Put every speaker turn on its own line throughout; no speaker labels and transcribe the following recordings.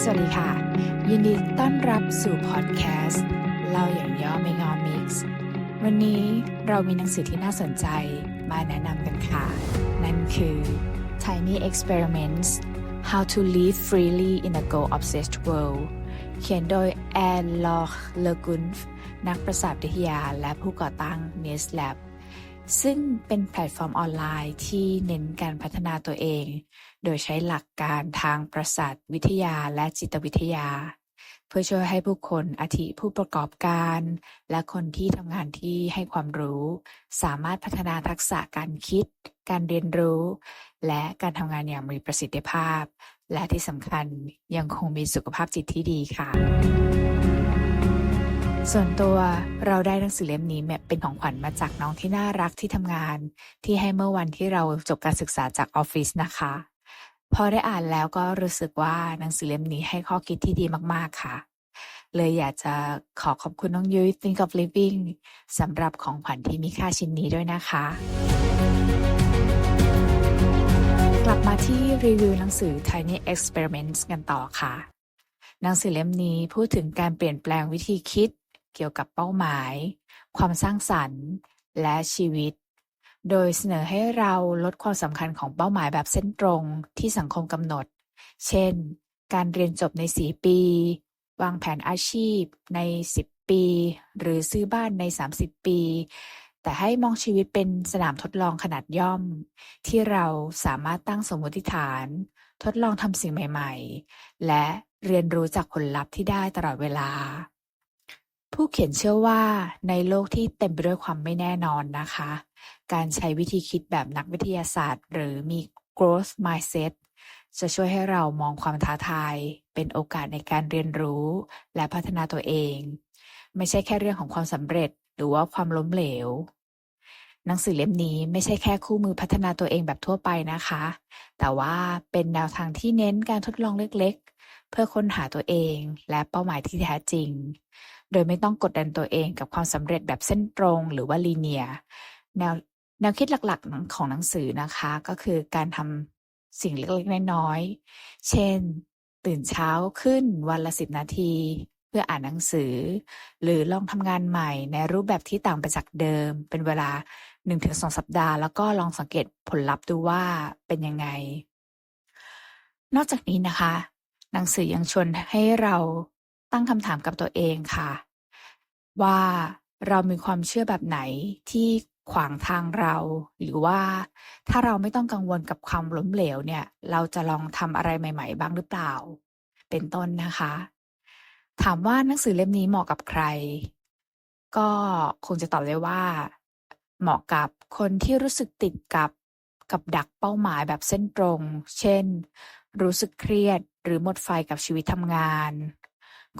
สวัสดีค่ะ ยินดีต้อนรับสู่พอดแคสต์เล่าอย่างย่อไม่งอมิกซ์วันนี้เรามีหนังสือที่น่าสนใจมาแนะนำกันค่ะ นั่นคือ Tiny Experiments How to Live Freely in a Goal-Obsessed World เขียนโดยแอนลอร์เลกุนฟนักประสาทวิทยาและผู้ก่อตั้ง n e s Lab ซึ่งเป็นแพลตฟอร์มออนไลน์ที่เน้นการพัฒนาตัวเอง โดยใช้หลักการทางประสาทวิทยาและจิตวิทยา เพื่อช่วยให้ผู้คนอาทิผู้ประกอบการ และคนที่ทำงานที่ให้ความรู้ สามารถพัฒนาทักษะการคิด การเรียนรู้ และการทำงานอย่างมีประสิทธิภาพ และที่สำคัญยังคงมีสุขภาพจิตที่ดีค่ะ ส่วนตัวเราได้หนังสือเล่มนี้เป็นของขวัญมาจากน้องที่น่ารักที่ทำงาน ที่ให้เมื่อวันที่เราจบการศึกษาจากออฟฟิศนะคะ พอได้อ่านแล้วก็รู้สึกว่าหนังสือเล่มนี้ให้ข้อคิดที่ดีมากๆค่ะ เลยอยากจะขอขอบคุณน้องยุ้ย Think of Living สำหรับของขวัญที่มีค่าชิ้นนี้ด้วยนะคะ กลับมาที่รีวิวหนังสือ Tiny Experiments กันต่อค่ะหนังสือเล่มนี้พูดถึงการเปลี่ยนแปลงวิธีคิด เกี่ยวกับเป้าหมาย ความสร้างสรรค์ และชีวิต โดยเสนอให้เราลดความสำคัญของเป้าหมายแบบเส้นตรงที่สังคมกำหนด เช่น การเรียนจบใน 4 ปี วางแผนอาชีพใน 10 ปี หรือซื้อบ้านใน 30 ปี แต่ให้มองชีวิตเป็นสนามทดลองขนาดย่อม ที่เราสามารถตั้งสมมติฐาน ทดลองทำสิ่งใหม่ ๆ และเรียนรู้จากผลลัพธ์ที่ได้ตลอดเวลา ผู้เขียนเชื่อว่าในโลกที่เต็มไปด้วยความไม่แน่นอนนะคะ การใช้วิธีคิดแบบนักวิทยาศาสตร์ หรือมี growth mindset จะช่วยให้เรามองความท้าทาย เป็นโอกาสในการเรียนรู้และพัฒนาตัวเอง ไม่ใช่แค่เรื่องของความสำเร็จหรือว่าความล้มเหลว หนังสือเล่มนี้ไม่ใช่แค่คู่มือพัฒนาตัวเองแบบทั่วไปนะคะ แต่ว่าเป็นแนวทางที่เน้นการทดลองเล็กๆ เพื่อค้นหาตัวเองและเป้าหมายที่แท้จริง โดยไม่ต้องกดดันตัวเองกับความสำเร็จแบบเส้นตรงหรือว่าลีเนียแนวแนวคิดหลักๆของหนังสือนะคะ ก็คือการทำสิ่งเล็กๆน้อยๆเช่น ตื่นเช้าขึ้นวันละสิบนาที เพื่ออ่านหนังสือ หรือลองทำงานใหม่ในรูปแบบที่ต่างไปจากเดิม เป็นเวลา 1-2 สัปดาห์ แล้วก็ลองสังเกตผลลัพธ์ดูว่าเป็นยังไง นอกจากนี้นะคะ หนังสือยังชวนให้เรา ตั้งคำถามกับตัวเองค่ะ ว่าเรามีความเชื่อแบบไหนที่ขวางทางเรา หรือว่าถ้าเราไม่ต้องกังวลกับความล้มเหลวเนี่ย เราจะลองทำอะไรใหม่ ๆ บ้างหรือเปล่า เป็นต้นนะคะ ถามว่าหนังสือเล่มนี้เหมาะกับใคร ก็คงจะตอบได้ว่า เหมาะกับคนที่รู้สึกติดกับกับดักเป้าหมายแบบเส้นตรง เช่น รู้สึกเครียดหรือหมดไฟกับชีวิตทำงาน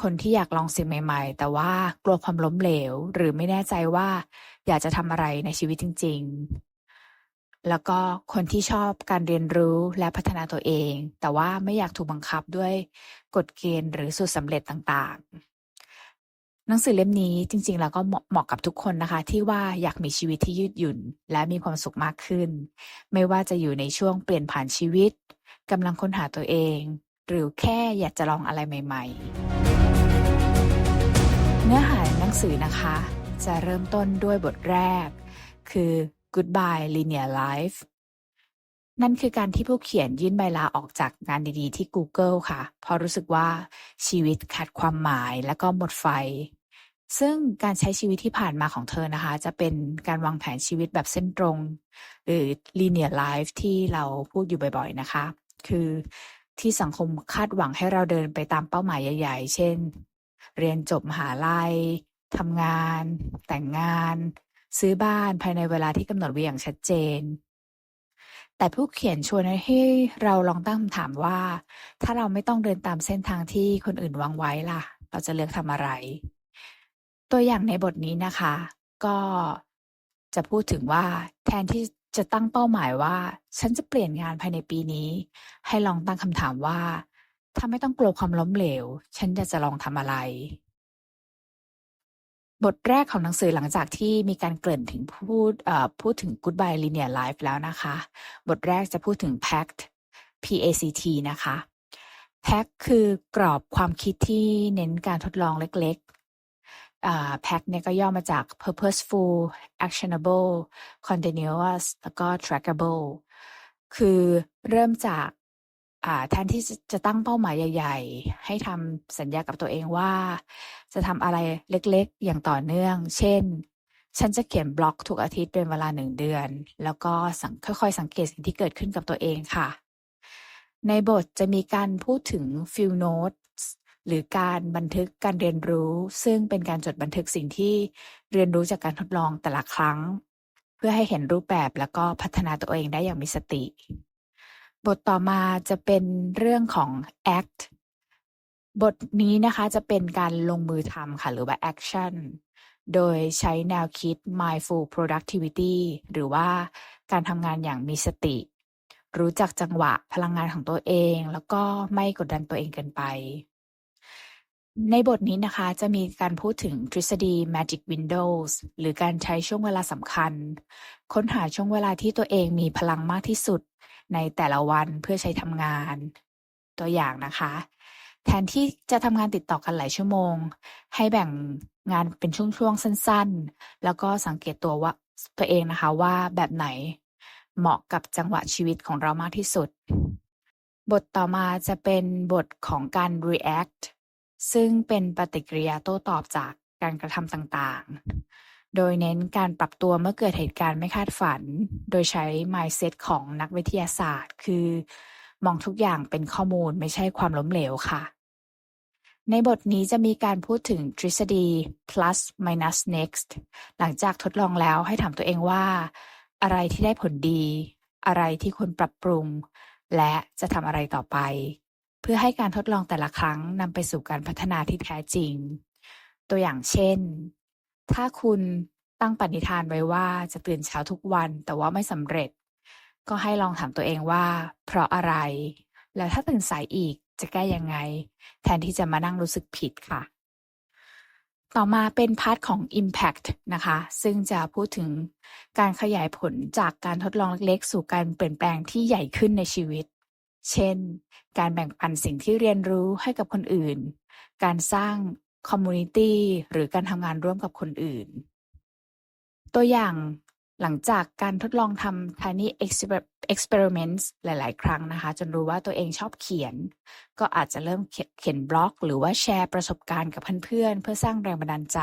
คนที่อยากลองสิ่งใหม่ ๆ แต่ว่ากลัวความล้มเหลว หรือไม่แน่ใจว่าอยากจะทำอะไรในชีวิตจริง ๆ แล้วก็คนที่ชอบการเรียนรู้และพัฒนาตัวเอง แต่ว่าไม่อยากถูกบังคับด้วยกฎเกณฑ์หรือสูตรสำเร็จต่างๆ หนังสือเล่มนี้จริง ๆ แล้วก็เหมาะกับทุกคนนะคะ ที่ว่าอยากมีชีวิตที่ยืดหยุ่น และมีความสุขมากขึ้น ไม่ว่าจะอยู่ในช่วงเปลี่ยนผ่านชีวิตกำลังค้นหาตัวเอง หรือแค่อยากจะลองอะไรใหม่ ๆ นื้อหาหนังสือนะคะ จะเริ่มต้นด้วยบทแรก คือ Goodbye Linear Life นั่นคือการที่ผู้เขียนยื่นใบลาออกจากงานดีๆที่ Google ค่ะ เพราะรู้สึกว่าชีวิตขาดความหมายและก็หมดไฟ ซึ่งการใช้ชีวิตที่ผ่านมาของเธอนะคะ จะเป็นการวางแผนชีวิตแบบเส้นตรง หรือ linear life ที่เราพูดอยู่บ่อยๆนะคะ คือที่สังคมคาดหวังให้เราเดินไปตามเป้าหมายใหญ่ ๆ เช่น เรียนจบมหาลัยทำงาน แต่งงาน ซื้อบ้านภายในเวลาที่กำหนดไว้อย่างชัดเจน แต่ผู้เขียนชวนให้เราลองตั้งคำถามว่า ถ้าเราไม่ต้องเดินตามเส้นทางที่คนอื่นวางไว้ล่ะ เราจะเลือกทำอะไร ตัวอย่างในบทนี้นะคะ ก็จะพูดถึงว่าแทนที่จะตั้งเป้าหมายว่า ฉันจะเปลี่ยนงานภายในปีนี้ ให้ลองตั้งคำถามว่า ถ้าไม่ต้องกลัวความล้มเหลว ฉันจะจะลองทำอะไร บทแรกของหนังสือหลังจากที่มีการเกริ่นถึงพูดพูดถึง Goodbye Linear Life แล้วนะคะ บทแรกจะพูดถึง Pact PACT นะคะแพ็คคือกรอบความคิดที่เน้นการทดลองเล็กๆอ่าแพ็คเนี่ยก็ย่อมาจาก purposeful actionable continuous แล้วก็ trackable คือเริ่มจาก แทนที่จะตั้งเป้าหมายใหญ่ ๆ ให้ทำสัญญากับตัวเองว่า จะทำอะไรเล็กๆ อย่างต่อเนื่อง เช่น ฉันจะเขียนบล็อกทุกอาทิตย์เป็นเวลาหนึ่งเดือน แล้วก็ค่อยๆ สังเกตสิ่งที่เกิดขึ้นกับตัวเองค่ะ ในบทจะมีการพูดถึง field notes หรือการบันทึกการเรียนรู้ ซึ่งเป็นการจดบันทึกสิ่งที่เรียนรู้จากการทดลองแต่ละครั้ง เพื่อให้เห็นรูปแบบแล้วก็พัฒนาตัวเองได้อย่างมีสติ บทต่อมาจะเป็นเรื่องของ act บทนี้นะคะจะเป็นการลงมือทำค่ะ หรือว่า action โดยใช้แนวคิด mindful productivity หรือว่าการทำงานอย่างมีสติ รู้จักจังหวะพลังงานของตัวเอง แล้วก็ไม่กดดันตัวเองเกินไป ในบทนี้นะคะจะมีการพูดถึงทฤษฎี magic windows หรือการใช้ช่วงเวลาสำคัญ ค้นหาช่วงเวลาที่ตัวเองมีพลังมากที่สุด ในแต่ละวันเพื่อใช้ทำงาน ตัวอย่างนะคะ แทนที่จะทำงานติดต่อกันหลายชั่วโมง ให้แบ่งงานเป็นช่วงๆสั้น ๆ แล้วก็สังเกตตัวว่าตัวเองนะคะว่าแบบไหนเหมาะกับจังหวะชีวิตของเรามากที่สุด บทต่อมาจะเป็นบทของการ react ซึ่งเป็นปฏิกิริยาโต้ตอบจากการกระทำต่างๆ โดยเน้นการปรับตัวเมื่อเกิดเหตุการณ์ไม่คาดฝัน โดยใช้ mindset ของนักวิทยาศาสตร์ คือ มองทุกอย่างเป็นข้อมูลไม่ใช่ความล้มเหลวค่ะ ในบทนี้จะมีการพูดถึงทฤษฎี plus minus next หลังจากทดลองแล้วให้ถามตัวเองว่า อะไรที่ได้ผลดี อะไรที่ควรปรับปรุง และจะทำอะไรต่อไป เพื่อให้การทดลองแต่ละครั้งนำไปสู่การพัฒนาที่แท้จริง ตัวอย่างเช่น ถ้าคุณตั้งปณิธานไว้ว่าจะตื่นเช้าทุกวันแต่ว่าไม่สำเร็จ ก็ให้ลองถามตัวเองว่า เพราะอะไร แล้วถ้าตื่นสายอีกจะแก้ยังไง แทนที่จะมานั่งรู้สึกผิดค่ะ ต่อมาเป็นพาร์ทของ Impact นะคะ ซึ่งจะพูดถึงการขยายผลจากการทดลองเล็กๆ สู่การเปลี่ยนแปลงที่ใหญ่ขึ้นในชีวิต เช่น การแบ่งปันสิ่งที่เรียนรู้ให้กับคนอื่น การสร้าง คอมมูนิตี้หรือการทำงานร่วมกับคนอื่น ตัวอย่างหลังจากการทดลองทำ tiny experiments หลาย ๆ ครั้งนะคะ จนรู้ว่าตัวเองชอบเขียน ก็อาจจะเริ่มเขียนบล็อก หรือว่าแชร์ประสบการณ์กับเพื่อน ๆ เพื่อสร้างแรงบันดาลใจ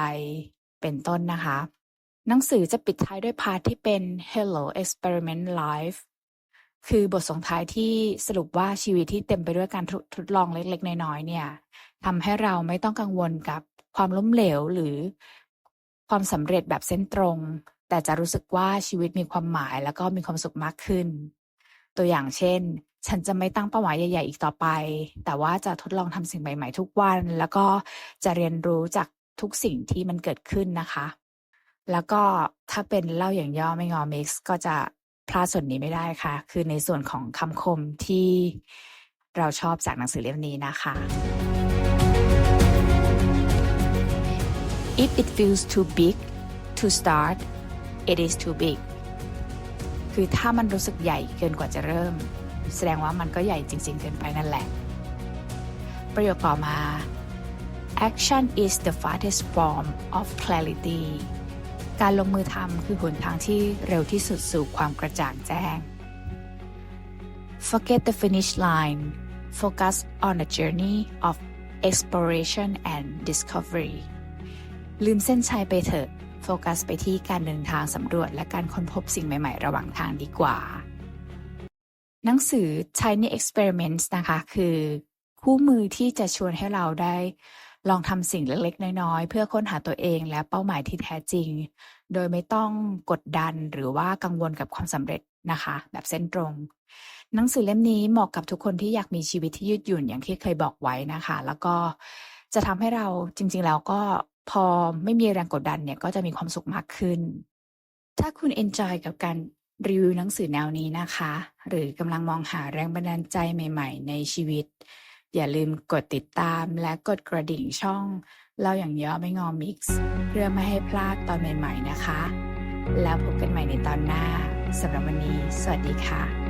เป็นต้นนะคะ หนังสือจะปิดท้ายด้วยพาร์ทที่เป็น Hello Experiment Life คือบทส่งท้ายที่สรุปว่าชีวิตที่เต็มไปด้วยการทดลองเล็ก ๆ น้อย ๆ เนี่ย ทำให้เราไม่ต้องกังวลกับความล้มเหลวหรือความสำเร็จแบบเส้นตรง แต่จะรู้สึกว่าชีวิตมีความหมายแล้วก็มีความสุขมากขึ้น ตัวอย่างเช่น ฉันจะไม่ตั้งเป้าหมายใหญ่ ๆ อีกต่อไป แต่ว่าจะทดลองทำสิ่งใหม่ ๆ ทุกวัน แล้วก็จะเรียนรู้จากทุกสิ่งที่มันเกิดขึ้นนะคะ แล้วก็ถ้าเป็นเล่าอย่างย่อไม่งอ mix ก็จะพลาดส่วนนี้ไม่ได้ค่ะ คือในส่วนของคำคมที่เราชอบจากหนังสือเล่มนี้นะคะ If it feels too big to start it is too big คือถ้ามันรู้สึกใหญ่เกินกว่าจะเริ่ม แสดงว่ามันก็ใหญ่จริง ๆ เกินไปนั่นแหละ ประโยคต่อมา action is the fastest form of clarity การลงมือทำคือหนทางที่เร็วที่สุดสู่ความกระจ่างแจ้ง forget the finish line focus on the journey of exploration and discovery ลืมเส้นชัยไปเถอะ โฟกัสไปที่การเดินทางสำรวจและการค้นพบสิ่งใหม่ ๆ ระหว่างทางดีกว่า หนังสือ Tiny Experiments นะคะ คือ คู่มือที่จะชวนให้เราได้ ลองทำสิ่งเล็กๆ น้อยๆ เพื่อค้นหาตัวเองและเป้าหมายที่แท้จริง โดยไม่ต้องกดดันหรือว่ากังวลกับความสำเร็จนะคะ แบบเส้นตรง หนังสือเล่มนี้เหมาะกับทุกคนที่อยากมีชีวิตที่ยืดหยุ่นอย่างที่เคยบอกไว้นะคะ แล้วก็จะทำให้เราจริง ๆ แล้วก็ พอไม่มีแรงกดดันเนี่ยก็จะมีความสุขมากขึ้น ถ้าคุณ enjoy กับการรีวิวหนังสือแนวนี้นะคะ หรือกำลังมองหาแรงบันดาลใจใหม่ ๆ ในชีวิต อย่าลืมกดติดตามและกดกระดิ่งช่องเล่าอย่างย่อไม่งอมิกซ์เพื่อไม่ให้พลาดตอนใหม่ ๆ นะคะ แล้วพบกันใหม่ในตอนหน้าสำหรับวันนี้ สวัสดีค่ะ